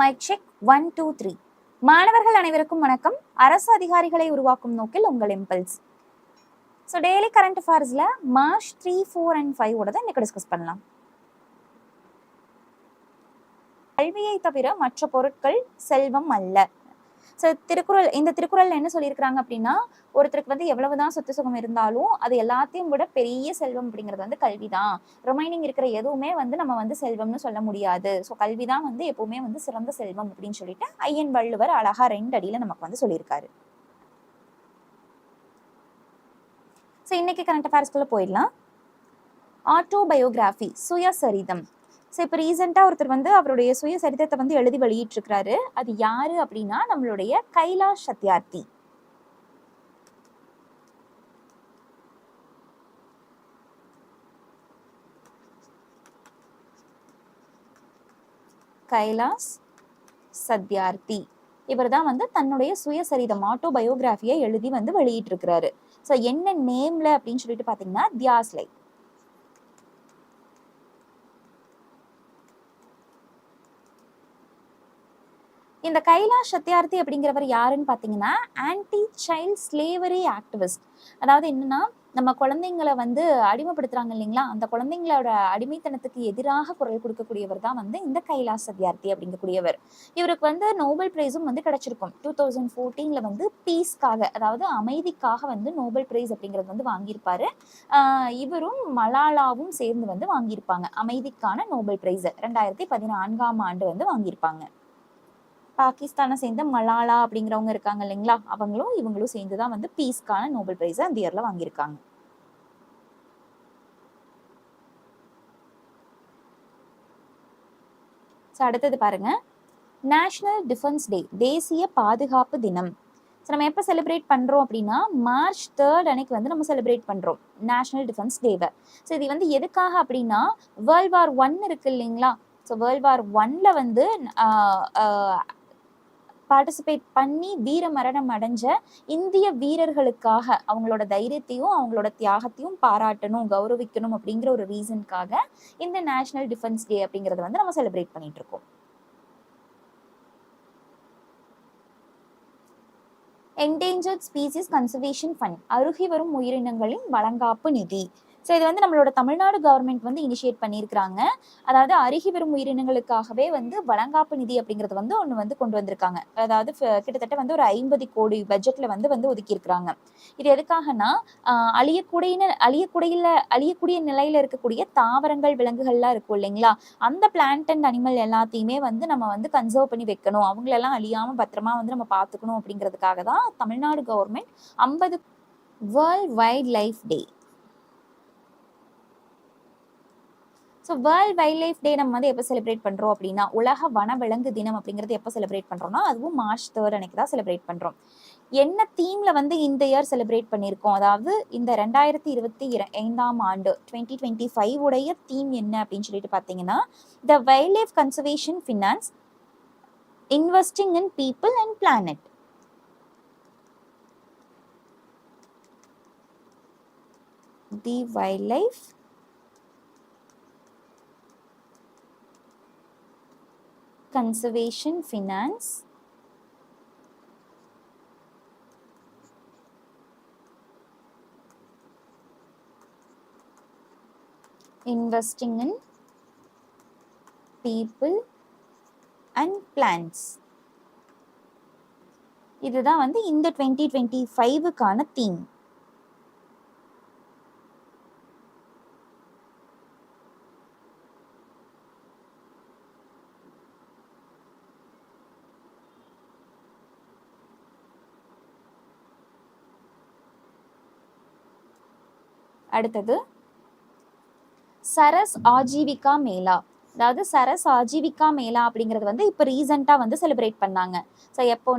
Mic check one two three மாணவர்கள் அனைவருக்கும் வணக்கம். அரசு அதிகாரிகளை உருவாக்கும் நோக்கில் உங்கள் impulse so daily current அஃபேர்ஸில் March three four and five ஓட இன்னைக்கு டிஸ்கஸ் பண்ணலாம். கல்வியை தவிர மற்ற பொருட்கள் செல்வம் அல்ல. ஸோ திருக்குறள் இந்த திருக்குறள் என்ன சொல்லியிருக்கிறாங்க அப்படின்னா ஒருத்தருக்கு வந்து எவ்வளவுதான் சொத்து சுகம் இருந்தாலும் அது எல்லாத்தையும் விட பெரிய செல்வம் அப்படிங்கிறது வந்து கல்வி தான் ரிமைனிங் இருக்கிற எதுவுமே வந்து நம்ம வந்து செல்வம்னு சொல்ல முடியாது. ஸோ கல்வி தான் வந்து எப்பவுமே வந்து சிறந்த செல்வம் அப்படின்னு சொல்லிட்டு ஐயன் வள்ளுவர் அழகா ரெண்டு அடியில் நமக்கு வந்து சொல்லியிருக்காரு. ஸோ இன்னைக்கு கரண்ட் அஃபேர்ஸ்குள்ளே போயிடலாம். ஆட்டோபயோகிராஃபி சுயசரிதம். ஸோ இப்போ ரீசெண்டாக ஒருத்தர் வந்து அவருடைய சுயசரித்திரத்தை வந்து எழுதி வெளியிட்டிருக்கிறாரு. அது யாரு அப்படின்னா நம்மளுடைய கைலாஷ் சத்யார்த்தி. கைலாஸ் சத்யார்த்தி. இவர் தான் வந்து தன்னுடைய சுயசரிதம் ஆட்டோபயோகிராஃபியை எழுதி வந்து வெளியிட்டிருக்கிறாரு. ஸோ என்ன நேம்ல அப்படின்னு சொல்லிட்டு பார்த்தீங்கன்னா தியாஸ்லை. இந்த கைலாஷ் சத்யார்த்தி அப்படிங்கிறவர் யாருன்னு பார்த்தீங்கன்னா ஆன்டி சைல்ட் ஸ்லேவரி ஆக்டிவிஸ்ட் அதாவது என்னன்னா நம்ம குழந்தைங்களை வந்து அடிமைப்படுத்துறாங்க இல்லைங்களா? அந்த குழந்தைங்களோட அடிமைத்தனத்துக்கு எதிராக குரல் கொடுக்கக்கூடியவர் தான் வந்து இந்த கைலாஷ் சத்யார்த்தி அப்படிங்கக்கூடியவர். இவருக்கு வந்து நோபல் பிரைஸும் வந்து கிடைச்சிருக்கும். டூ தௌசண்ட் ஃபோர்டீன்ல வந்து பீஸ்க்காக அதாவது அமைதிக்காக வந்து நோபல் பிரைஸ் அப்படிங்கிறது வந்து வாங்கியிருப்பாரு. இவரும் மலாலாவும் சேர்ந்து வந்து வாங்கியிருப்பாங்க. அமைதிக்கான நோபல் பிரைஸ் ரெண்டாயிரத்தி பதினான்காம் ஆண்டு வந்து வாங்கியிருப்பாங்க. பாகிஸ்தானை சேர்ந்த மலாலா அப்படிங்கிறவங்க இருக்காங்க இல்லைங்களா? அவங்களும் இவங்களும் சேர்ந்து தான் வந்து பீஸ்க்கான நோபல் பிரைஸை அந்த இயரில் வாங்கியிருக்காங்க. ஸோ அடுத்தது பாருங்க. நேஷனல் டிஃபென்ஸ் டே தேசிய பாதுகாப்பு தினம். ஸோ நம்ம எப்போ செலிப்ரேட் பண்ணுறோம் அப்படின்னா மார்ச் தேர்ட் அன்னைக்கு வந்து நம்ம செலிப்ரேட் பண்ணுறோம் நேஷனல் டிஃபென்ஸ் டேவை ஸோ இது வந்து எதுக்காக அப்படின்னா வேர்ல்ட் வார் ஒன் இருக்கு இல்லைங்களா? ஸோ வேர்ல்ட் வார் ஒன்ல வந்து பார்ட்டிசிபேட் பண்ணி வீர மரணம் அடைஞ்ச இந்திய வீரர்களுக்காக அவங்களோட தைரியத்தையும் அவங்களோட தியாகத்தையும் பாராட்டணும் கௌரவிக்கணும் அப்படிங்கிற ஒரு ரீசனுக்காக இந்த நேஷனல் டிஃபென்ஸ் டே அப்படிங்கறத வந்து நம்ம செலிப்ரேட் பண்ணிட்டு இருக்கோம். என்டேஞ்சர்ட் ஸ்பீசிஸ் கன்சர்வேஷன் ஃபண்ட் அருகி வரும் உயிரினங்களின் வழங்காப்பு நிதி. ஸோ இது வந்து நம்மளோட தமிழ்நாடு கவர்மெண்ட் வந்து இனிஷியேட் பண்ணியிருக்கிறாங்க. அதாவது அருகி வரும் உயிரினங்களுக்காகவே வந்து வழங்காப்பு நிதி அப்படிங்கிறது வந்து ஒன்று வந்து கொண்டு வந்திருக்காங்க. அதாவது ஃப- கிட்டத்தட்ட வந்து ஒரு ஐம்பது கோடி பட்ஜெட்ல வந்து வந்து ஒதுக்கியிருக்கிறாங்க. இது எதுக்காகனா அழியக்கூடிய அழியக்கூடிய அழியக்கூடிய நிலையில இருக்கக்கூடிய தாவரங்கள் விலங்குகள்லாம் இருக்கும் இல்லைங்களா? அந்த பிளான்ட் அண்ட் அனிமல் எல்லாத்தையுமே வந்து நம்ம வந்து கன்சர்வ் பண்ணி வைக்கணும். அவங்களெல்லாம் அழியாம பத்திரமா வந்து நம்ம பார்த்துக்கணும் அப்படிங்கிறதுக்காக தான் தமிழ்நாடு கவர்மெண்ட் ஐம்பது world wildlife day so world wildlife day நம்ம வந்து எப்போ செலிப்ரேட் பண்ணுறோம் அப்படின்னா உலக வனவிலங்கு தினம் அப்படிங்கிறது எப்போ செலிப்ரேட் பண்ணுறோம்னா அதுவும் மார்ச் தேர்ட் அன்னைக்கு தான் செலிப்ரேட் பண்ணுறோம் என்ன தீமில் வந்து இந்த இயர் செலிப்ரேட் பண்ணியிருக்கோம் அதாவது இந்த ரெண்டாயிரத்தி இருபத்தி இர- ஐந்தாம் ஆண்டு டுவெண்ட்டி டுவெண்ட்டி ஃபைவ் உடைய தீம் என்ன அப்படின்னு சொல்லிட்டு பார்த்தீங்கன்னா the wildlife conservation finance investing in people and planet the wildlife conservation finance investing in people and plants இதுதான் வந்து இந்த டுவெண்ட்டி டுவெண்ட்டி ஃபைவுக்கான தீம் அடுத்தது சரஸ் ஆஜீவிகா மேளா. அதாவது சரஸ் ஆஜீவிகா மேளா அப்படிங்கிறது வந்து இப்போ ரீசெண்டாக வந்து செலிப்ரேட் பண்ணாங்க. ஸோ எப்போ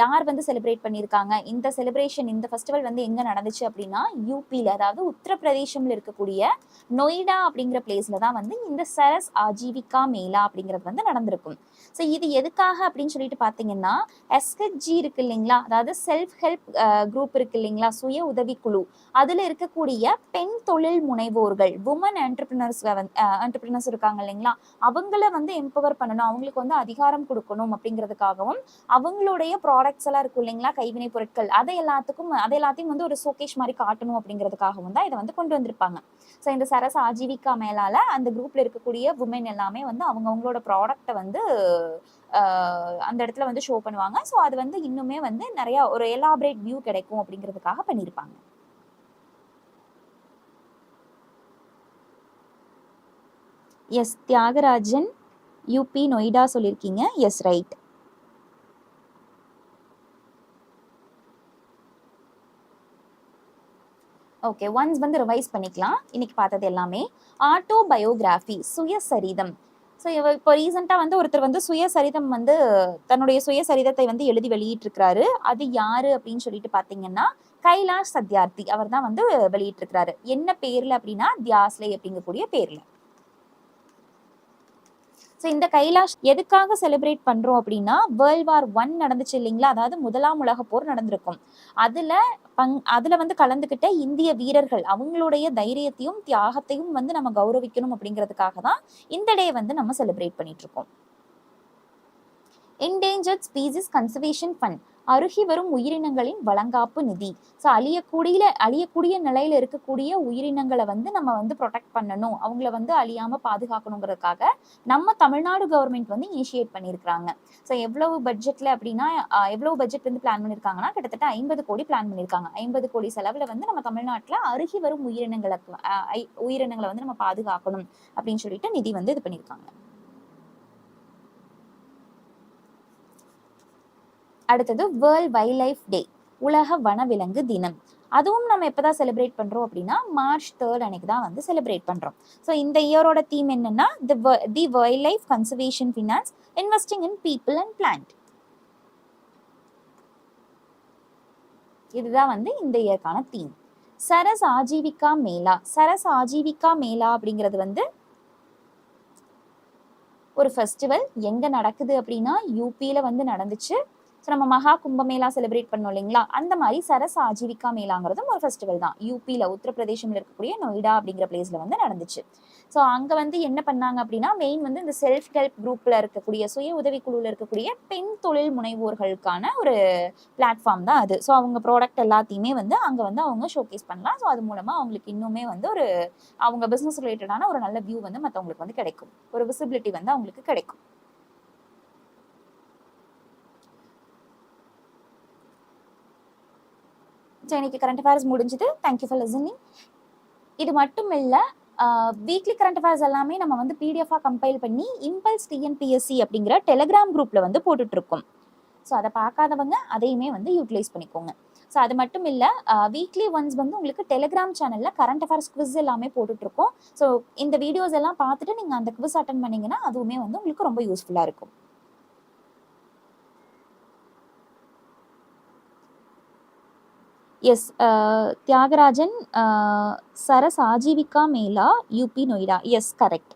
யார் வந்து செலிப்ரேட் பண்ணியிருக்காங்க இந்த செலிப்ரேஷன் இந்த ஃபெஸ்டிவல் வந்து எங்கே நடந்துச்சு அப்படின்னா யூபியில் அதாவது உத்தரப்பிரதேசம்ல இருக்கக்கூடிய நொய்டா அப்படிங்கிற பிளேஸில் தான் வந்து இந்த சரஸ் ஆஜீவிகா மேளா அப்படிங்கிறது வந்து நடந்திருக்கும். ஸோ இது எதுக்காக அப்படின்னு சொல்லிட்டு பார்த்தீங்கன்னா எஸ்ஹெச்ஜி இருக்கு இல்லைங்களா? அதாவது செல்ஃப் ஹெல்ப் குரூப் இருக்கு இல்லைங்களா? சுய உதவிக்குழு அதில் இருக்கக்கூடிய பெண் தொழில் முனைவோர்கள் உமன் என்டர்பிரினர்ஸ் என்டர்பிரினர்ஸ் இருக்காங்க இல்லைங்களா? அவங்கள வந்து எம்பவர் பண்ணணும். அவங்களுக்கு வந்து அதிகாரம் கொடுக்கணும் அப்படிங்கிறதுக்காகவும் அவங்களுடைய ப்ராடக்ட்ஸ் எல்லாம் இருக்கும் இல்லைங்களா? கைவினை பொருட்கள். அதை எல்லாத்துக்கும் அதை எல்லாத்தையும் வந்து ஒரு ஷோகேஷ் மாதிரி காட்டணும் அப்படிங்கிறதுக்காகவும் தான் இதை வந்து கொண்டு வந்திருப்பாங்க. ஸோ இந்த சரஸ் ஆஜீவிகா மேலால அந்த குரூப்ல இருக்கக்கூடிய உமன் எல்லாமே வந்து அவங்கவுங்களோட ப்ராடக்ட்டை வந்து அந்த இடத்துல வந்து ஷோ பண்ணுவாங்க. ஸோ அது வந்து இன்னுமே வந்து நிறைய ஒரு எலாபரேட் வியூ கிடைக்கும் அப்படிங்கிறதுக்காக பண்ணியிருப்பாங்க. எஸ் தியாகராஜன் யூபி நொய்டா சொல்லியிருக்கீங்க எஸ் ரைட் ஓகே ஒன்ஸ் வந்து ரிவைஸ் பண்ணிக்கலாம். இன்னைக்கு பார்த்தது எல்லாமே. ஆட்டோ பயோகிராஃபி சுயசரிதம் ஸோ இப்போ ரீசெண்டாக வந்து ஒருத்தர் வந்து சுயசரிதம் வந்து தன்னுடைய சுயசரிதத்தை வந்து எழுதி வெளியிட்டிருக்கிறாரு. அது யாரு அப்படின்னு சொல்லிட்டு பார்த்தீங்கன்னா கைலாஷ் சத்யார்த்தி. அவர் தான் வந்து வெளியிட்டிருக்கிறாரு. என்ன பேர்ல அப்படின்னா தியாஸ்லை அப்படிங்கக்கூடிய பேர்ல. ஸோ இந்த கைலாஷ் எதுக்காக செலிப்ரேட் பண்றோம் அப்படின்னா வேர்ல்ட் வார் ஒன் நடந்துச்சு இல்லைங்களா? அதாவது முதலாம் உலக போர் நடந்திருக்கும். அதுல பங் அதுல வந்து கலந்துக்கிட்ட இந்திய வீரர்கள் அவங்களுடைய தைரியத்தையும் தியாகத்தையும் வந்து நம்ம கௌரவிக்கணும் அப்படிங்கிறதுக்காக தான் இந்த டே வந்து நம்ம செலிப்ரேட் பண்ணிட்டு இருக்கோம். என்டேஞ்சர்ட் ஸ்பீசிஸ் கன்சர்வேஷன் ஃபண்ட் அருகி வரும் உயிரினங்களின் வளங்காப்பு நிதி. ஸோ அழியக்கூடிய அழியக்கூடிய நிலையில இருக்கக்கூடிய உயிரினங்களை வந்து நம்ம வந்து ப்ரொடெக்ட் பண்ணணும். அவங்கள வந்து அழியாம பாதுகாக்கணுங்கிறதுக்காக நம்ம தமிழ்நாடு கவர்மெண்ட் வந்து இனிஷியேட் பண்ணியிருக்கிறாங்க. ஸோ எவ்வளவு பட்ஜெட்ல அப்படின்னா எவ்வளவு பட்ஜெட் வந்து பிளான் பண்ணியிருக்காங்கன்னா கிட்டத்தட்ட ஐம்பது கோடி பிளான் பண்ணியிருக்காங்க. ஐம்பது கோடி செலவுல வந்து நம்ம தமிழ்நாட்டில் அருகி வரும் உயிரினங்களுக்கு ஐ- உயிரினங்களை வந்து நம்ம பாதுகாக்கணும் அப்படின்னு சொல்லிட்டு நிதி வந்து இது பண்ணியிருக்காங்க. அடுத்தது வேர்ல்ட் வைல்ட் லைஃப் டே உலக வனவிலங்கு தினம். அதுவும் நம்ம எப்பதான் செலிப்ரேட் பண்றோம் அப்படின்னா மார்ச் தேர்ட் அன்னைக்கு தான் வந்து செலிப்ரேட் பண்றோம். ஸோ இந்த இயரோட தீம் என்னன்னா the the wildlife conservation finance investing in people and plant இதுதான் வந்து இந்த இயற்கான தீம் சரஸ் ஆஜீவிகா மேளா சரஸ் ஆஜீவிகா மேளா அப்படிங்கிறது வந்து ஒரு ஃபெஸ்டிவல் எங்க நடக்குது அப்படின்னா யூபியில வந்து நடந்துச்சு. ஸோ நம்ம மகா கும்பமேளா செலிப்ரேட் பண்ணோம் இல்லைங்களா? அந்த மாதிரி சரஸ் ஆஜீவிகா மேளாங்கிறதும் ஒரு ஃபெஸ்டிவல் தான். யூபியில் உத்தரப்பிரதேசம்ல இருக்கக்கூடிய நொய்டா அப்படிங்கிற பிளேஸில் வந்து நடந்துச்சு. ஸோ அங்கே வந்து என்ன பண்ணாங்க அப்படின்னா மெயின் வந்து இந்த செல்ஃப் ஹெல்ப் குரூப்பில் இருக்கக்கூடிய சுய உதவிக்குழுவில் இருக்கக்கூடிய பெண் தொழில் முனைவோர்களுக்கான ஒரு பிளாட்ஃபார்ம் தான் அது. ஸோ அவங்க ப்ராடக்ட் எல்லாத்தையுமே வந்து அங்கே வந்து அவங்க ஷோகேஸ் பண்ணலாம். ஸோ அது மூலமாக அவங்களுக்கு இன்னுமே வந்து ஒரு அவங்க பிஸ்னஸ் ரிலேட்டடான ஒரு நல்ல வியூ வந்து மற்றவங்களுக்கு வந்து கிடைக்கும். ஒரு விசிபிலிட்டி வந்து அவங்களுக்கு கிடைக்கும். ஸோ இன்னைக்கு கரண்ட் அஃபேர்ஸ் முடிஞ்சுது. தேங்க்யூ ஃபார் லிசனிங் இது மட்டும் இல்லை வீக்லி கரண்ட் அஃபேர்ஸ் எல்லாமே நம்ம வந்து பிடிஎஃபாக கம்பைல் பண்ணி இம்பல்ஸ் டிஎன்பிஎஸ்சி அப்படிங்கிற டெலிகிராம் குரூப்பில் வந்து போட்டுட்ருக்கோம். ஸோ அதை பார்க்காதவங்க அதையுமே வந்து யூட்டிலைஸ் பண்ணிக்கோங்க. ஸோ அது மட்டும் இல்லை வீக்லி ஒன்ஸ் வந்து உங்களுக்கு டெலிகிராம் சேனலில் கரண்ட் அஃபேர்ஸ் குவிஸ் எல்லாமே போட்டுட்ருக்கோம். ஸோ இந்த வீடியோஸ் எல்லாம் பார்த்துட்டு நீங்கள் அந்த குவிஸ் அட்டன் பண்ணிங்கன்னா அதுவுமே வந்து உங்களுக்கு ரொம்ப யூஸ்ஃபுல்லாக இருக்கும். Yes uh, Thiagarajan uh, Saras Aajeevika Mela UP Noida. Yes correct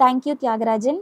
thank you Thiyagarajan.